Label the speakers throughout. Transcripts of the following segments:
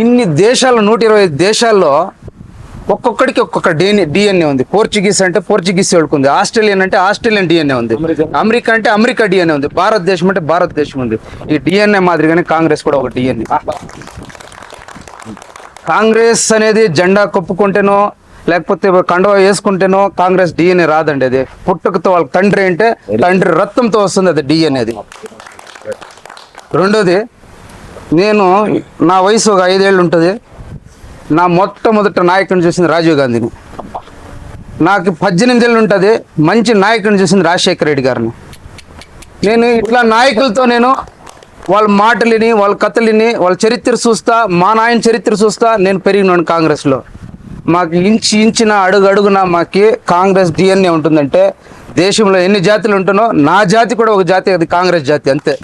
Speaker 1: ఇన్ని దేశాలు నూట ఇరవై ఐదు దేశాల్లో ఒక్కొక్కడికి ఒక్కొక్క డిఎన్ఏ డిఎన్ఏ ఉంది. పోర్చుగీస్ అంటే పోర్చుగీస్ వాళ్ళకు ఉంది ఆస్ట్రేలియన్ అంటే ఆస్ట్రేలియన్ డిఎన్ఏ ఉంది.
Speaker 2: అమెరికా.
Speaker 1: అమెరికా అంటే అమెరికా డిఎన్ఏ ఉంది. భారతదేశం అంటే భారతదేశం ఉంది. ఈ డిఎన్ఏ మాదిరిగానే కాంగ్రెస్ కూడా ఒక డిఎన్ఏ కాంగ్రెస్ అనేది జెండా కప్పుకుంటేనో లేకపోతే కండువా వేసుకుంటేనో కాంగ్రెస్ డిఎన్ఏ రాదండి అది. పుట్టుకతో వాళ్ళ తండ్రి అంటే తండ్రి రక్తంతో వస్తుంది అది డిఎన్ఏ అది రెండోది నేను నా వయసు ఒక ఐదేళ్ళు ఉంటుంది. నా మొట్టమొదట నాయకుడిని చూసింది రాజీవ్ గాంధీని. నాకు పద్దెనిమిది ఏళ్ళు ఉంటుంది. మంచి నాయకుడిని చూసింది రాజశేఖర రెడ్డి గారిని. నేను ఇట్లా నాయకులతో నేను వాళ్ళ మాటలిని వాళ్ళ కథలిని వాళ్ళ చరిత్ర చూస్తా మా నాయన చరిత్ర చూస్తా నేను పెరిగినాను కాంగ్రెస్లో. మాకు ఇంచి ఇంచిన అడుగు అడుగున మాకి కాంగ్రెస్ డిఎన్ఏ ఉంటుందంటే దేశంలో ఎన్ని జాతులు ఉంటున్నో నా జాతి కూడా ఒక జాతి అది కాంగ్రెస్ జాతి అంతే.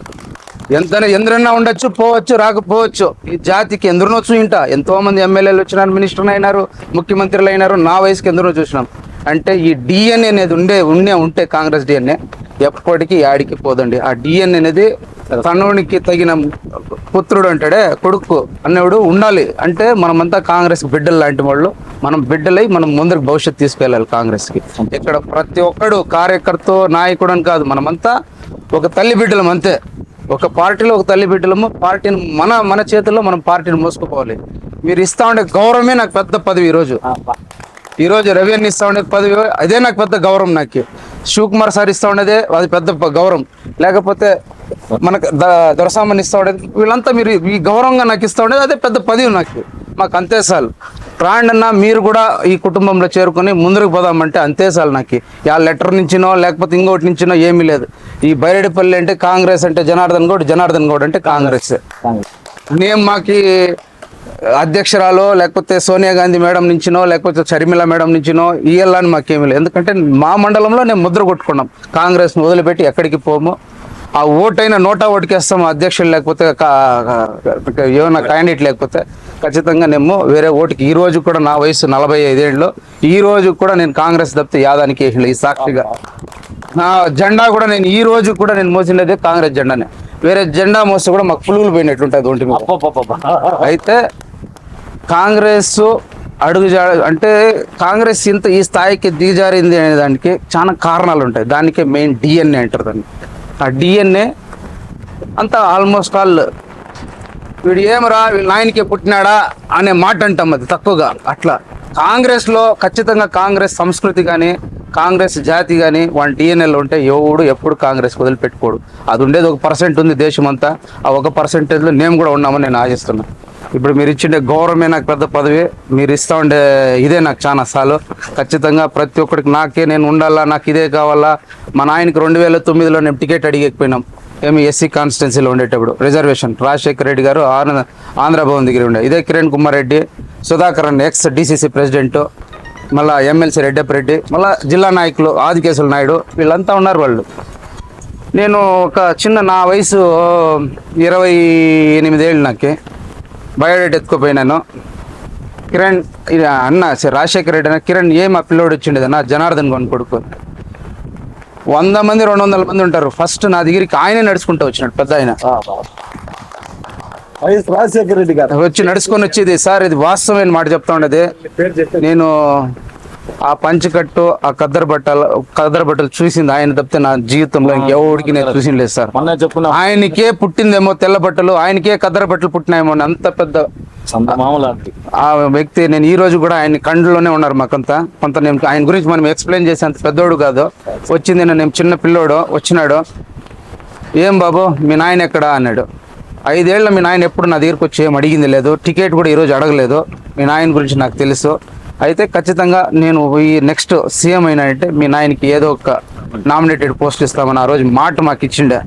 Speaker 1: ఎంత ఎందరన్నా ఉండొచ్చు పోవచ్చు రాకపోవచ్చు. ఈ జాతికి ఎందరినో ఇంట ఎంతో మంది ఎమ్మెల్యేలు వచ్చినారు మినిస్టర్లు అయినారు ముఖ్యమంత్రులు అయినారు నా వయసుకి ఎందరో చూసినాం. అంటే ఈ డిఎన్ఏ అనేది ఉండే ఉండే ఉంటే కాంగ్రెస్ డిఎన్ఏ. ఎప్పటికీ యాడికి పోదండి. ఆ డిఎన్ఏ అనేది తనునికి తగిన పుత్రుడు అంటాడే కొడుకు అనేవాడు ఉండాలి. అంటే మనమంతా కాంగ్రెస్ బిడ్డలు లాంటి వాళ్ళు. మనం బిడ్డలై మనం ముందరికి భవిష్యత్తు తీసుకెళ్ళాలి కాంగ్రెస్కి. ఇక్కడ ప్రతి ఒక్కడు కార్యకర్త నాయకుడు అని కాదు. మనమంతా ఒక తల్లి బిడ్డలం అంతే. ఒక పార్టీలో ఒక తల్లి బిడ్డలము పార్టీని మన మన చేతుల్లో మనం పార్టీని మోసుకుపోవాలి. మీరు ఇస్తా ఉండే గౌరవమే నాకు పెద్ద పదవి ఈరోజు. ఈరోజు రవి ఇస్తా ఉండే పదవి అదే నాకు పెద్ద గౌరవం నాకు. శివకుమార్ సార్ ఇస్తా ఉండేదే అది పెద్ద గౌరవం. లేకపోతే మనకు దొరసామని ఇస్తా ఉండేది వీళ్ళంతా మీరు ఈ గౌరవంగా నాకు ఇస్తా ఉండేది అదే పెద్ద పదవి నాకు. మాకు అంతే చాలు రాండి అన్న మీరు కూడా ఈ కుటుంబంలో చేరుకొని ముందుకు పోదామంటే అంతే సార్ నాకు. ఆ లెటర్ నుంచినో లేకపోతే ఇంకోటి నుంచినో ఏమీ లేదు. ఈ బైరెడ్డిపల్లి అంటే కాంగ్రెస్ అంటే జనార్దన్ గౌడ్ జనార్దన్ గౌడ్ అంటే కాంగ్రెస్. నేను మాకి అధ్యక్షరాలు లేకపోతే సోనియా గాంధీ మేడం నుంచినో లేకపోతే షర్మిల మేడం నుంచినో ఇయ్యాలని మాకేమీ లేదు. ఎందుకంటే మా మండలంలో నేను ముద్ర కొట్టుకున్నాం. కాంగ్రెస్ను వదిలిపెట్టి ఎక్కడికి పోము? ఆ ఓటైన నోటా ఓటుకేస్తాం అధ్యక్షులు లేకపోతే ఏమైనా క్యాండిడేట్ లేకపోతే ఖచ్చితంగా నేను వేరే ఓటుకి. ఈ రోజు కూడా నా వయసు నలభై ఐదేళ్ళు. ఈ రోజు కూడా నేను కాంగ్రెస్ తప్పితే యాదానికి వేసలే ఈ సాక్షిగా. నా జెండా కూడా నేను ఈ రోజు కూడా నేను మోసినదే కాంగ్రెస్ జెండానే. వేరే జెండా మోస్తే కూడా మాకు పులుగులు పోయినట్టుంటుంది ఒంటి అయితే కాంగ్రెస్ అడుగుజా అంటే కాంగ్రెస్ ఇంత ఈ స్థాయికి దిగజారింది అనే దానికి చాలా కారణాలు ఉంటాయి దానికే మెయిన్ డిఎన్ఏ అంటారు దాన్ని. ఆ డిఎన్ఏ అంతా ఆల్మోస్ట్ ఆల్ వీడు ఏమరా వీళ్ళ నాయనకే పుట్టినాడా అనే మాట అంటాం అది తక్కువగా. అట్లా. కాంగ్రెస్లో ఖచ్చితంగా కాంగ్రెస్ సంస్కృతి కానీ కాంగ్రెస్ జాతి కానీ వాళ్ళ డిఎన్ఏలో ఉంటే ఎవడు ఎప్పుడు కాంగ్రెస్ వదిలిపెట్టుకోడు. అది ఉండేది ఒక పర్సెంట్ ఉంది దేశం అంతా ఆ ఒక పర్సెంటేజ్లో నేను కూడా ఉన్నామని నేను ఆశిస్తున్నాను ఇప్పుడు మీరు ఇచ్చిండే గౌరవమే నాకు పెద్ద పదవి. మీరు ఇస్తా ఉండే ఇదే నాకు చాలా సాలు. ఖచ్చితంగా ప్రతి ఒక్కరికి నాకే నేను ఉండాలా నాకు ఇదే కావాలా? మా నాయనకి రెండు వేల తొమ్మిదిలో నేను టికెట్ అడిగకపోయినాం. ఏమి ఎస్సీ కాన్స్టిట్యున్సీలో ఉండేటప్పుడు రిజర్వేషన్. రాజశేఖర రెడ్డి గారు ఆంధ్ర ఆంధ్రభవన్ దగ్గర ఉండే. ఇదే Kiran Kumar Reddy Sudhakaran X DCC president మళ్ళా ఎమ్మెల్సీ రెడ్డప్ప రెడ్డి మళ్ళా జిల్లా నాయకులు ఆదికేశుల నాయుడు వీళ్ళంతా ఉన్నారు వాళ్ళు. నేను ఒక చిన్న నా వయసు ఇరవై ఎనిమిదేళ్ళు నాకు. బయోడేట్ ఎత్తుకుపోయినాను. కిరణ్ ఇది అన్న సరే, రాజశేఖర రెడ్డి అన్న కిరణ్ ఏం ఆ పిల్లోడు వచ్చిండేది? అన్న జనార్దన్ కొని కొడుకు. వంద మంది రెండు వందల మంది ఉంటారు. ఫస్ట్ నా దగ్గరికి ఆయనే నడుచుకుంటూ వచ్చినాడు పెద్ద ఆయన.
Speaker 2: రాజశేఖర రెడ్డి గారు.
Speaker 1: వచ్చి నడుచుకొని వచ్చేది. సార్ ఇది వాస్తవమైన మాట చెప్తా ఉండేది. నేను ఆ పంచకట్టు ఆ కద్దరు బట్టలు కద్దరు బట్టలు చూసింది ఆయన తప్పితే నా జీవితంలో ఇంకెవడికి నేను చూసిన లేదు సార్. ఆయనకే పుట్టిందేమో తెల్ల బట్టలు ఆయనకే కద్దర బట్టలు పుట్టినాయేమో అని అంత పెద్ద ఆ వ్యక్తి నేను ఈ రోజు కూడా ఆయన కండ్లోనే ఉన్నారు మాకంతా. కొంత నేను ఆయన గురించి మనం ఎక్స్ప్లెయిన్ చేసే అంత పెద్దోడు కాదు. వచ్చింది నేను చిన్న పిల్లోడు వచ్చినాడు. ఏం బాబు మీ నాయన ఎక్కడా? అన్నాడు. ఐదేళ్ళ మీ నాయన ఎప్పుడు నా దగ్గరకు వచ్చి ఏం అడిగింది లేదు. టికెట్ కూడా ఈరోజు అడగలేదు. మీ నాయన గురించి నాకు తెలుసు. అయితే ఖచ్చితంగా నేను ఈ నెక్స్ట్ సీఎం అయినాడంటే మీ నాయనకి ఏదో ఒక నామినేటెడ్ పోస్ట్ ఇస్తామని ఆ రోజు మాట మాకు ఇచ్చిండే.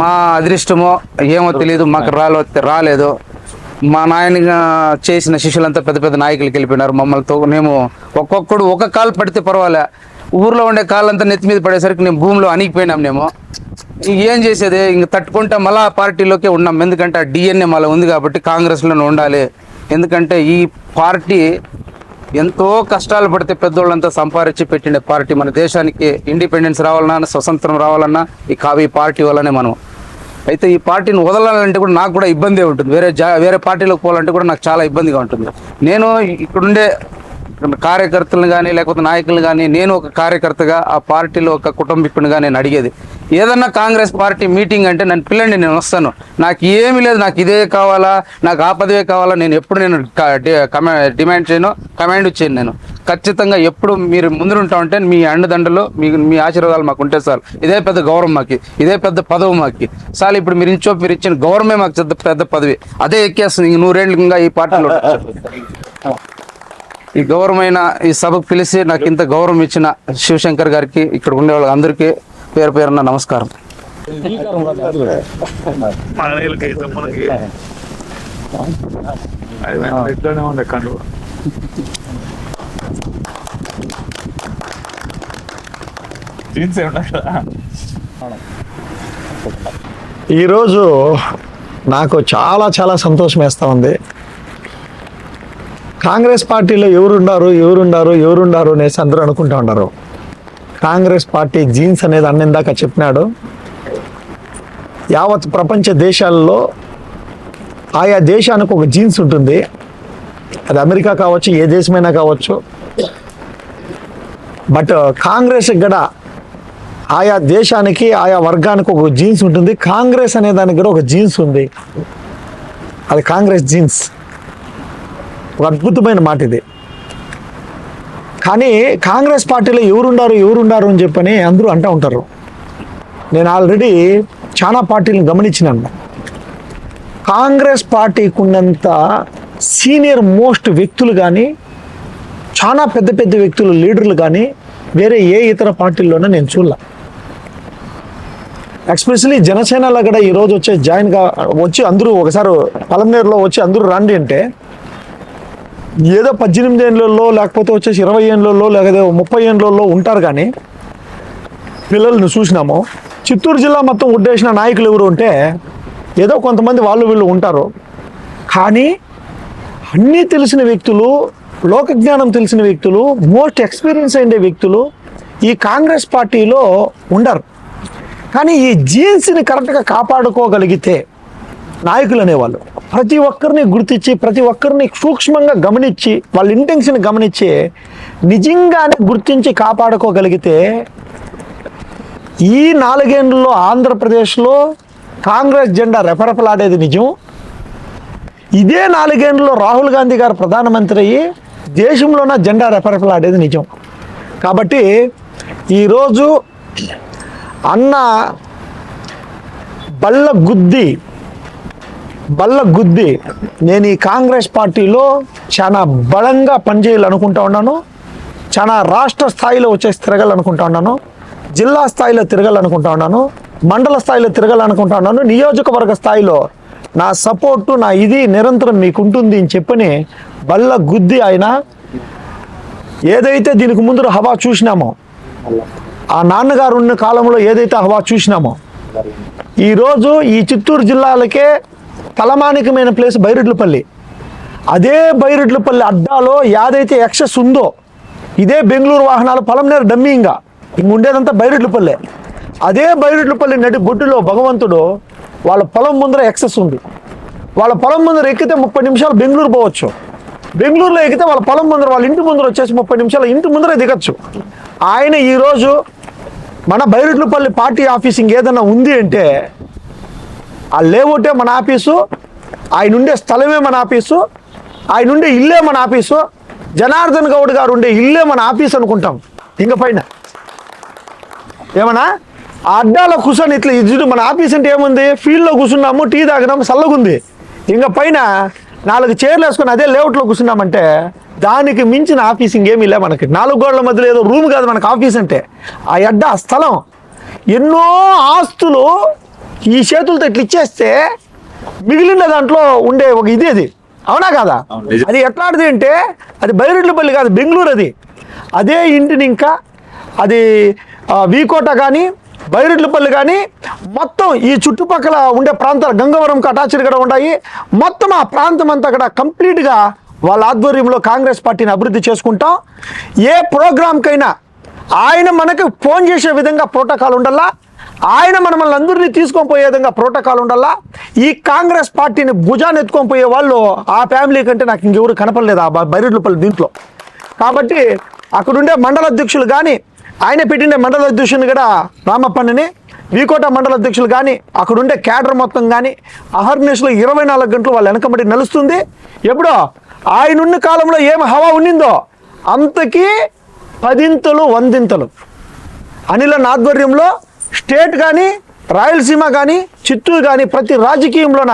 Speaker 1: మా అదృష్టమో ఏమో తెలియదు మాకు రాలో రాలేదు. మా నాయన చేసిన శిష్యులంతా పెద్ద పెద్ద నాయకులకి వెళ్ళిపోయినారు మమ్మల్తో. మేము ఒక్కొక్కడు ఒక కాలు పడితే పర్వాలే. ఊర్లో ఉండే కాళ్ళంతా నెత్తి మీద పడేసరికి నేను భూమిలో అణిగిపోయినాం మేము. ఏం చేసేది? ఇంక తట్టుకుంటే మళ్ళా ఆ పార్టీలోకే ఉన్నాం. ఎందుకంటే ఆ డిఎన్ఏ మళ్ళీ ఉంది కాబట్టి కాంగ్రెస్లోనే ఉండాలి. ఎందుకంటే ఈ పార్టీ ఎంతో కష్టాలు పడితే పెద్దోళ్ళంతా సంపాదించి పెట్టిన పార్టీ మన దేశానికి ఇండిపెండెన్స్ రావాలన్నా స్వతంత్రం రావాలన్నా ఈ కావి పార్టీ వల్లనే మనం. అయితే ఈ పార్టీని వదలాలంటే కూడా నాకు కూడా ఇబ్బంది ఉంటుంది. వేరే జా వేరే పార్టీలోకి పోవాలంటే కూడా నాకు చాలా ఇబ్బందిగా ఉంటుంది. నేను ఇక్కడుండే కార్యకర్తలను కానీ లేకపోతే నాయకులు కానీ నేను ఒక కార్యకర్తగా ఆ పార్టీలో ఒక కుటుంబీకునిగా నేను అడిగేది ఏదన్నా కాంగ్రెస్ పార్టీ మీటింగ్ అంటే నన్ను పిల్లండి నేను వస్తాను. నాకు ఏమీ లేదు నాకు ఇదే కావాలా నాకు ఆ పదవే కావాలా నేను ఎప్పుడు నేను డిమాండ్ చేయను కమాండ్ చేయను నేను. ఖచ్చితంగా ఎప్పుడు మీరు ముందుంటా ఉంటే మీ అండదండలు మీ మీ ఆశీర్వాదాలు మాకు ఉంటే సార్ ఇదే పెద్ద గౌరవం మాకి ఇదే పెద్ద పదవి మాకు. సార్ ఇప్పుడు మీరు ఇంచో మీరు ఇచ్చిన గౌరవమే మాకు పెద్ద పెద్ద పదవి. అదే ఎక్కేస్తుంది ఇంక నూరేళ్ళుగా ఈ పార్టీలో ఈ గౌరవమైన ఈ సభకు పిలిచి నాకు ఇంత గౌరవం ఇచ్చిన శివశంకర్ గారికి ఇక్కడ ఉండే వాళ్ళందరికీ పేరు పేరున్న నమస్కారం.
Speaker 3: కండు
Speaker 4: ఈరోజు నాకు చాలా చాలా సంతోషం వేస్తూ ఉంది. కాంగ్రెస్ పార్టీలో ఎవరుండారు ఎవరుండారు ఎవరుండారు అనేసి అందరూ అనుకుంటా ఉన్నారు. కాంగ్రెస్ పార్టీ జీన్స్ అనేది అన్న ఇందాక చెప్పినాడు. యావత్ ప్రపంచ దేశాల్లో ఆయా దేశానికి ఒక జీన్స్ ఉంటుంది. అది అమెరికా కావచ్చు ఏ దేశమైనా కావచ్చు. బట్ కాంగ్రెస్ కూడా ఆయా దేశానికి ఆయా వర్గానికి ఒక జీన్స్ ఉంటుంది. కాంగ్రెస్ అనే దానికి కూడా ఒక జీన్స్ ఉంది. అది కాంగ్రెస్ జీన్స్. ఒక అద్భుతమైన మాట ఇది. కానీ కాంగ్రెస్ పార్టీలో ఎవరుండారు ఎవరుండారు అని చెప్పని అందరూ అంటూ ఉంటారు. నేను ఆల్రెడీ చాలా పార్టీలను గమనించినాను. కాంగ్రెస్ పార్టీకి ఉన్నంత సీనియర్ మోస్ట్ వ్యక్తులు కానీ చాలా పెద్ద పెద్ద వ్యక్తులు లీడర్లు కానీ వేరే ఏ ఇతర పార్టీల్లోనూ నేను చూడలే. ఎక్స్పెషలీ జనసేనలో కూడా ఈరోజు వచ్చే జాయిన్గా వచ్చి అందరూ ఒకసారి పలమనేరులో వచ్చి అందరూ రండి అంటే ఏదో పద్దెనిమిది ఏళ్ళలో లేకపోతే వచ్చేసి ఇరవై ఏళ్ళలో లేకపోతే ముప్పై ఏళ్ళలో ఉంటారు కానీ పిల్లల్ని చూసినాము. చిత్తూరు జిల్లా మొత్తం ఉడ్డేసిన నాయకులు ఎవరు ఉంటే ఏదో కొంతమంది వాళ్ళు వీళ్ళు ఉంటారు. కానీ అన్నీ తెలిసిన వ్యక్తులు లోక జ్ఞానం తెలిసిన వ్యక్తులు మోస్ట్ ఎక్స్పీరియన్స్ అయిన వ్యక్తులు ఈ కాంగ్రెస్ పార్టీలో ఉండరు. కానీ ఈ జీన్స్ని కరెక్ట్గా కాపాడుకోగలిగితే నాయకులు అనేవాళ్ళు. ప్రతి ఒక్కరిని గుర్తించి ప్రతి ఒక్కరిని సూక్ష్మంగా గమనించి వాళ్ళ ఇంటెన్షన్ గమనించి నిజంగానే గుర్తించి కాపాడుకోగలిగితే ఈ నాలుగేండ్లలో ఆంధ్రప్రదేశ్లో కాంగ్రెస్ జెండా రెపరెపలాడేది నిజం. ఇదే నాలుగేండ్లలో రాహుల్ గాంధీ గారు ప్రధానమంత్రి అయ్యి దేశంలోన జెండా రెపరెపలాడేది నిజం. కాబట్టి ఈరోజు అన్న బల్ల గుద్ది బల్ల గుద్ది నేను ఈ కాంగ్రెస్ పార్టీలో చాలా బలంగా పనిచేయాలనుకుంటా ఉన్నాను. చాలా రాష్ట్ర స్థాయిలో వచ్చేసి తిరగాలనుకుంటా ఉన్నాను. జిల్లా స్థాయిలో తిరగాలనుకుంటా ఉన్నాను. మండల స్థాయిలో తిరగాలనుకుంటా ఉన్నాను. నియోజకవర్గ స్థాయిలో నా సపోర్టు నా ఇది నిరంతరం మీకు ఉంటుంది అని చెప్పని బల్ల గుద్ది ఆయన. ఏదైతే దీనికి ముందు హవా చూసినామో ఆ నాన్నగారు ఉన్న కాలంలో ఏదైతే హవా చూసినామో ఈరోజు ఈ చిత్తూరు జిల్లాలకే తలమానికమైన ప్లేస్ బైరెడ్లపల్లి. అదే బైరెడ్లపల్లి అడ్డాలో యాదైతే ఎక్సెస్ ఉందో ఇదే బెంగళూరు వాహనాలు పొలంనేరు డమ్మింగా ఇంక ఉండేదంతా బైరెడ్లపల్లె. అదే బైరెడ్లపల్లి నడి గొడ్డులో భగవంతుడు వాళ్ళ పొలం ముందర ఎక్సెస్ ఉంది. వాళ్ళ పొలం ముందర ఎక్కితే ముప్పై నిమిషాలు బెంగళూరు పోవచ్చు. బెంగళూరులో ఎక్కితే వాళ్ళ పొలం ముందర వాళ్ళ ఇంటి ముందర వచ్చేసి ముప్పై నిమిషాలు ఇంటి ముందరే దిగచ్చు. ఆయన ఈరోజు మన బైరెడ్లపల్లి పార్టీ ఆఫీస్ ఇంకేదన్నా ఉంది అంటే ఆ లేఅవుటే మన ఆఫీసు ఆయన ఉండే స్థలమే మన ఆఫీసు ఆయన ఉండే ఇల్లే మన ఆఫీసు. జనార్దన్ గౌడ్ గారు ఉండే ఇల్లే మన ఆఫీస్ అనుకుంటాం. ఇంకా పైన. ఏమన్నా? ఆ అడ్డాలో కూర్చొని ఇట్లా ఇది మన ఆఫీస్ అంటే ఏముంది? ఫీల్డ్లో కూర్చున్నాము టీ తాగినాము చల్లగుంది ఇంకా పైన నాలుగు చైర్లు వేసుకొని అదే లేఅవుట్లో కూర్చున్నామంటే దానికి మించిన ఆఫీస్ ఇంకేమీ లే మనకి. నాలుగు గోడల మధ్యలో ఏదో రూమ్ కాదు మనకు ఆఫీస్ అంటే. ఆ అడ్డ ఆ స్థలం. ఎన్నో ఆస్తులు ఈ చేతులతో ఇట్లా ఇచ్చేస్తే మిగిలిన దాంట్లో ఉండే ఒక ఇది అది. అవునా కాదా. అది ఎట్లాంటిది అంటే అది బైరెడ్లపల్లి కాదు బెంగళూరు అది. అదే ఇంటిని ఇంకా అది వీకోట కానీ బైరెడ్లపల్లి కానీ మొత్తం ఈ చుట్టుపక్కల ఉండే ప్రాంతాలు గంగవరం కటాచిరి కూడా ఉన్నాయి మొత్తం ఆ ప్రాంతం అంతా కూడా కంప్లీట్గా వాళ్ళ ఆధ్వర్యంలో కాంగ్రెస్ పార్టీని అభివృద్ధి చేసుకుంటాం. ఏ ప్రోగ్రాంకైనా ఆయన మనకు ఫోన్ చేసే విధంగా ప్రోటోకాల్ ఉండాలా? ఆయన మనల్ని అందరినీ తీసుకొని పోయే విధంగా ప్రోటోకాల్ ఉండాలా? ఈ కాంగ్రెస్ పార్టీని భుజాన్ని ఎత్తుకొని పోయే వాళ్ళు ఆ ఫ్యామిలీ కంటే నాకు ఇంకెవరు కనపడలేదు ఆ బైరెడ్లపల్లి దీంట్లో. కాబట్టి అక్కడుండే మండల అధ్యక్షులు కానీ ఆయన పెట్టిండే మండల అధ్యక్షుని కూడా రామప్పన్నని వీకోట మండల అధ్యక్షులు కానీ అక్కడుండే క్యాడర్ మొత్తం కానీ అహర్నిశలో ఇరవై నాలుగు గంటలు వాళ్ళు వెనకబడి నలుస్తుంది ఎప్పుడో? ఆయనున్న కాలంలో ఏం హవా ఉన్నిందో? అంతకీ పదింతలు వందింతలు. అనిల ఆధ్వర్యంలో స్టేట్ కానీ రాయలసీమ కానీ చిత్తూరు కానీ ప్రతి రాజకీయంలోన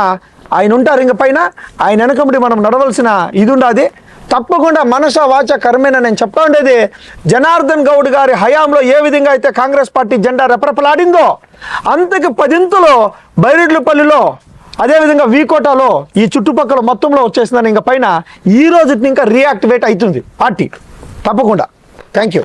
Speaker 4: ఆయన ఉంటారు. ఇంక పైన ఆయన వెనకబడి మనం నడవలసిన ఇది ఉండాది. తప్పకుండా మనస వాచ కర్మేన నేను చెప్తా ఉండేది. జనార్దన్ గౌడ్ గారి హయాంలో ఏ విధంగా అయితే కాంగ్రెస్ పార్టీ జెండా రెపరెపలాడిందో అంతకు పదింతలో బైరెడ్లపల్లిలో అదేవిధంగా వీకోటాలో ఈ చుట్టుపక్కల మొత్తంలో వచ్చేసిందని ఇంకా పైన ఈ రోజు ఇంకా రియాక్టివేట్ అవుతుంది పార్టీ. తప్పకుండా. Thank you